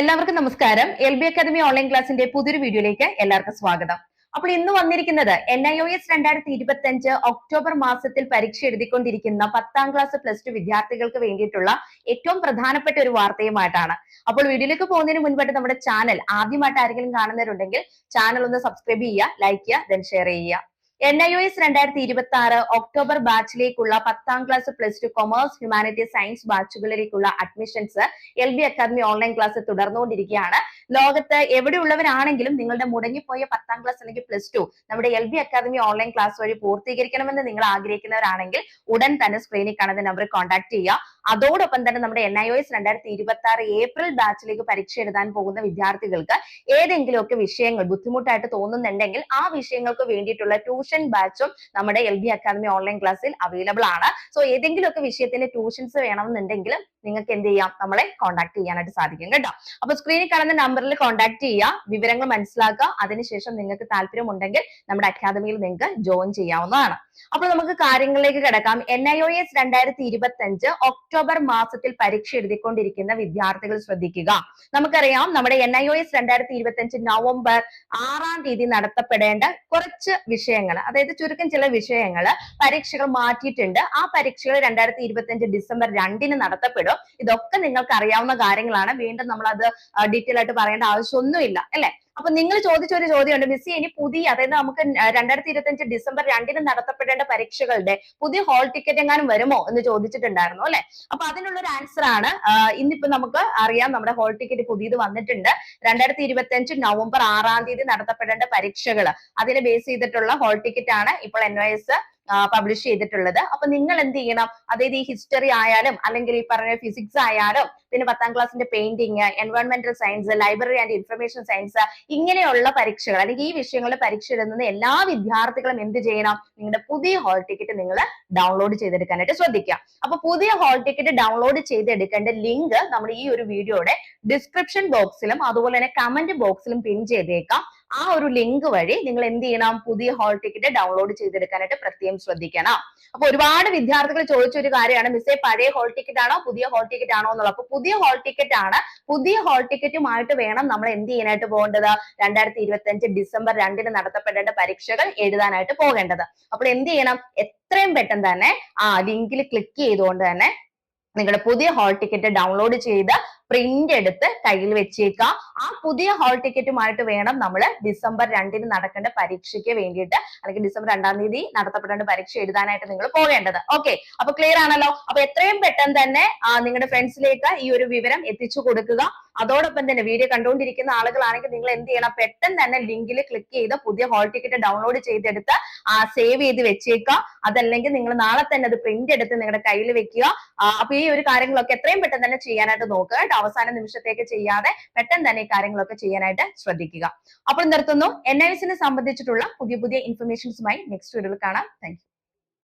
എല്ലാവർക്കും നമസ്കാരം. L B academy online ക്ലാസിന്റെ പുതിയൊരു വീഡിയോയിലേക്ക് എല്ലാവർക്കും സ്വാഗതം. അപ്പോൾ ഇന്ന് വന്നിരിക്കുന്നത് എൻ ഐ ഒ എസ് രണ്ടായിരത്തി ഇരുപത്തി അഞ്ച് ഒക്ടോബർ മാസത്തിൽ പരീക്ഷ എഴുതിക്കൊണ്ടിരിക്കുന്ന പത്താം ക്ലാസ് പ്ലസ് ടു വിദ്യാർത്ഥികൾക്ക് വേണ്ടിയിട്ടുള്ള ഏറ്റവും പ്രധാനപ്പെട്ട ഒരു വാർത്തയുമായിട്ടാണ്. അപ്പോൾ വീഡിയോയിലേക്ക് പോകുന്നതിന് മുൻപായിട്ട് നമ്മുടെ ചാനൽ ആദ്യമായിട്ട് ആരെങ്കിലും കാണുന്നവരുണ്ടെങ്കിൽ ചാനൽ ഒന്ന് സബ്സ്ക്രൈബ് ചെയ്യുക ലൈക്ക് ചെയ്യുക ദെൻ ഷെയർ ചെയ്യുക. എൻ ഐ ഒ എസ് രണ്ടായിരത്തി ഇരുപത്തി ആറ് ഒക്ടോബർ ബാച്ചിലേക്കുള്ള പത്താം class plus two commerce humanity science ബാച്ചുകളിലേക്കുള്ള admissions L B academy online class തുടർന്നുകൊണ്ടിരിക്കുകയാണ്. ലോകത്ത് എവിടെയുള്ളവരാണെങ്കിലും നിങ്ങളുടെ മുടങ്ങിപ്പോയ പത്താം ക്ലാസ് അല്ലെങ്കിൽ പ്ലസ് ടു നമ്മുടെ L B academy online class വഴി പൂർത്തീകരിക്കണമെന്ന് നിങ്ങൾ ആഗ്രഹിക്കുന്നവരാണെങ്കിൽ ഉടൻ തന്നെ സ്ക്രീനിൽ കാണുന്ന നമ്പറിൽ കോൺടാക്ട് ചെയ്യുക. അതോടൊപ്പം തന്നെ നമ്മുടെ എൻ ഐ ഒ എസ് രണ്ടായിരത്തി ഇരുപത്തി ആറ് ഏപ്രിൽ ബാച്ചിലേക്ക് പരീക്ഷ എഴുതാൻ പോകുന്ന വിദ്യാർത്ഥികൾക്ക് ഏതെങ്കിലുമൊക്കെ വിഷയങ്ങൾ ബുദ്ധിമുട്ടായിട്ട് തോന്നുന്നുണ്ടെങ്കിൽ ആ വിഷയങ്ങൾക്ക് വേണ്ടിയിട്ടുള്ള ട്യൂഷൻ ബാച്ചും നമ്മുടെ എൽ ബി അക്കാദമി ഓൺലൈൻ ക്ലാസ്സിൽ അവൈലബിൾ ആണ്. സോ ഏതെങ്കിലുമൊക്കെ വിഷയത്തിന്റെ ട്യൂഷൻസ് വേണമെന്നുണ്ടെങ്കിൽ നിങ്ങൾക്ക് എന്ത് ചെയ്യാം? നമ്മളെ കോൺടാക്ട് ചെയ്യാനായിട്ട് സാധിക്കും കേട്ടോ. അപ്പൊ സ്ക്രീനിൽ കാണുന്ന നമ്പറിൽ കോൺടാക്ട് ചെയ്യുക വിവരങ്ങൾ മനസ്സിലാക്കുക. അതിനുശേഷം നിങ്ങൾക്ക് താല്പര്യമുണ്ടെങ്കിൽ നമ്മുടെ അക്കാദമിയിൽ നിങ്ങൾക്ക് ജോയിൻ ചെയ്യാവുന്നതാണ്. അപ്പോൾ നമുക്ക് കാര്യങ്ങളിലേക്ക് കിടക്കാം. എൻ ഐ ഒ എസ് രണ്ടായിരത്തി ഇരുപത്തി അഞ്ച് ഒക്ടോബർ മാസത്തിൽ പരീക്ഷ എഴുതിക്കൊണ്ടിരിക്കുന്ന വിദ്യാർത്ഥികൾ ശ്രദ്ധിക്കുക. നമുക്കറിയാം നമ്മുടെ എൻ ഐ ഒ എസ് രണ്ടായിരത്തി ഇരുപത്തി അഞ്ച് നവംബർ ആറാം തീയതി നടത്തപ്പെടേണ്ട കുറച്ച് വിഷയങ്ങൾ അതായത് ചുരുക്കം ചില വിഷയങ്ങൾ പരീക്ഷകൾ മാറ്റിയിട്ടുണ്ട്. ആ പരീക്ഷകൾ രണ്ടായിരത്തി ഇരുപത്തി അഞ്ച് ഡിസംബർ രണ്ടിന് നടത്തപ്പെടും. ഇതൊക്കെ നിങ്ങൾക്ക് അറിയാവുന്ന കാര്യങ്ങളാണ്. വീണ്ടും നമ്മൾ അത് ഡീറ്റെയിൽ ആയിട്ട് പറയേണ്ട ആവശ്യമൊന്നുമില്ല. അല്ലെ? അപ്പൊ നിങ്ങൾ ചോദിച്ച ഒരു ചോദ്യമുണ്ട്. മിസ്സി ഇനി പുതിയ അതായത് നമുക്ക് രണ്ടായിരത്തി ഇരുപത്തി അഞ്ച് ഡിസംബർ രണ്ടിന് നടത്തപ്പെടേണ്ട പരീക്ഷകളുടെ പുതിയ ഹോൾ ടിക്കറ്റ് എങ്ങാനും വരുമോ എന്ന് ചോദിച്ചിട്ടുണ്ടായിരുന്നു അല്ലെ? അപ്പൊ അതിനുള്ള ഒരു ആൻസർ ആണ് ഇന്നിപ്പോ നമുക്ക് അറിയാം നമ്മുടെ ഹോൾ ടിക്കറ്റ് പുതിയത് വന്നിട്ടുണ്ട്. രണ്ടായിരത്തി ഇരുപത്തി അഞ്ച് നവംബർ ആറാം തീയതി നടത്തപ്പെടേണ്ട പരീക്ഷകൾ അതിനെ ബേസ് ചെയ്തിട്ടുള്ള ഹോൾ ടിക്കറ്റ് ആണ് ഇപ്പോൾ എൻ ഒ എസ് പബ്ലിഷ് ചെയ്തിട്ടുള്ളത്. അപ്പൊ നിങ്ങൾ എന്ത് ചെയ്യണം അതായത് ഈ ഹിസ്റ്ററി ആയാലും അല്ലെങ്കിൽ ഈ പറഞ്ഞ ഫിസിക്സ് ആയാലും പിന്നെ പത്താം ക്ലാസ്സിന്റെ painting എൻവയോൺമെന്റൽ science library and information science ഇങ്ങനെയുള്ള പരീക്ഷകൾ അല്ലെങ്കിൽ ഈ വിഷയങ്ങളുടെ പരീക്ഷ എഴുതുന്ന എല്ലാ വിദ്യാർത്ഥികളും എന്ത് ചെയ്യണം? നിങ്ങളുടെ പുതിയ ഹോൾ ടിക്കറ്റ് നിങ്ങൾ ഡൗൺലോഡ് ചെയ്തെടുക്കാനായിട്ട് ശ്രദ്ധിക്കുക. അപ്പൊ പുതിയ ഹോൾ ടിക്കറ്റ് ഡൗൺലോഡ് ചെയ്തെടുക്കേണ്ട ലിങ്ക് നമ്മൾ ഈ ഒരു വീഡിയോയുടെ ഡിസ്ക്രിപ്ഷൻ ബോക്സിലും അതുപോലെ തന്നെ കമന്റ് ബോക്സിലും പിൻ ചെയ്തേക്കാം. ആ ഒരു ലിങ്ക് വഴി നിങ്ങൾ എന്ത് ചെയ്യണം? പുതിയ ഹോൾ ടിക്കറ്റ് ഡൗൺലോഡ് ചെയ്തെടുക്കാനായിട്ട് പ്രത്യേകം ശ്രദ്ധിക്കണം. അപ്പൊ ഒരുപാട് വിദ്യാർത്ഥികൾ ചോദിച്ച ഒരു കാര്യമാണ് മിസ്സേ പഴയ ഹോൾ ടിക്കറ്റ് ആണോ? പുതിയ ഹോൾ ടിക്കറ്റ് ആണോ? എന്നുള്ളത്. അപ്പൊ പുതിയ ഹോൾ ടിക്കറ്റ് ആണ്. പുതിയ ഹോൾ ടിക്കറ്റുമായിട്ട് വേണം നമ്മൾ എന്ത് ചെയ്യാനായിട്ട് പോകേണ്ടത്? രണ്ടായിരത്തി ഇരുപത്തി അഞ്ച് ഡിസംബർ രണ്ടിന് നടത്തപ്പെടേണ്ട പരീക്ഷകൾ എഴുതാനായിട്ട് പോകേണ്ടത്. അപ്പോൾ എന്ത് ചെയ്യണം? എത്രയും പെട്ടെന്ന് തന്നെ ആ ലിങ്കിൽ ക്ലിക്ക് ചെയ്തുകൊണ്ട് തന്നെ നിങ്ങളുടെ പുതിയ ഹോൾ ടിക്കറ്റ് ഡൗൺലോഡ് ചെയ്ത് പ്രിന്റ് എടുത്ത് കയ്യിൽ വെച്ചേക്കാം ആ പുതിയ ഹോൾ ടിക്കറ്റുമായിട്ട് വേണം നമ്മൾ ഡിസംബർ രണ്ടിന് നടക്കേണ്ട പരീക്ഷയ്ക്ക് വേണ്ടിയിട്ട് അല്ലെങ്കിൽ ഡിസംബർ രണ്ടാം തീയതി നടത്തപ്പെടേണ്ട പരീക്ഷ എഴുതാനായിട്ട് നിങ്ങൾ പോകേണ്ടത്. ഓക്കെ അപ്പൊ ക്ലിയർ ആണല്ലോ? അപ്പൊ എത്രയും പെട്ടെന്ന് തന്നെ നിങ്ങളുടെ ഫ്രണ്ട്സിലേക്ക് ഈ ഒരു വിവരം എത്തിച്ചു കൊടുക്കുക. അതോടൊപ്പം തന്നെ വീഡിയോ കണ്ടുകൊണ്ടിരിക്കുന്ന ആളുകളാണെങ്കിൽ നിങ്ങൾ എന്ത് ചെയ്യണം? പെട്ടെന്ന് തന്നെ ലിങ്കിൽ ക്ലിക്ക് ചെയ്ത് പുതിയ ഹോൾ ടിക്കറ്റ് ഡൗൺലോഡ് ചെയ്തെടുത്ത് സേവ് ചെയ്ത് വെച്ചേക്കുക. അതല്ലെങ്കിൽ നിങ്ങൾ നാളെ തന്നെ അത് പ്രിന്റ് എടുത്ത് നിങ്ങളുടെ കയ്യിൽ വെക്കുക. അപ്പൊ ഈ ഒരു കാര്യങ്ങളൊക്കെ എത്രയും പെട്ടെന്ന് തന്നെ ചെയ്യാനായിട്ട് നോക്കുക കേട്ടോ. അവസാന നിമിഷത്തേക്ക് ചെയ്യാതെ പെട്ടെന്ന് തന്നെ ഈ കാര്യങ്ങളൊക്കെ ചെയ്യാനായിട്ട് ശ്രദ്ധിക്കുക. അപ്പോൾ നിർത്തുന്നു. എൻ ഐ എസിനെ സംബന്ധിച്ചിട്ടുള്ള പുതിയ പുതിയ ഇൻഫർമേഷൻസുമായി നെക്സ്റ്റ് വീഡിയോയിൽ കാണാം. താങ്ക്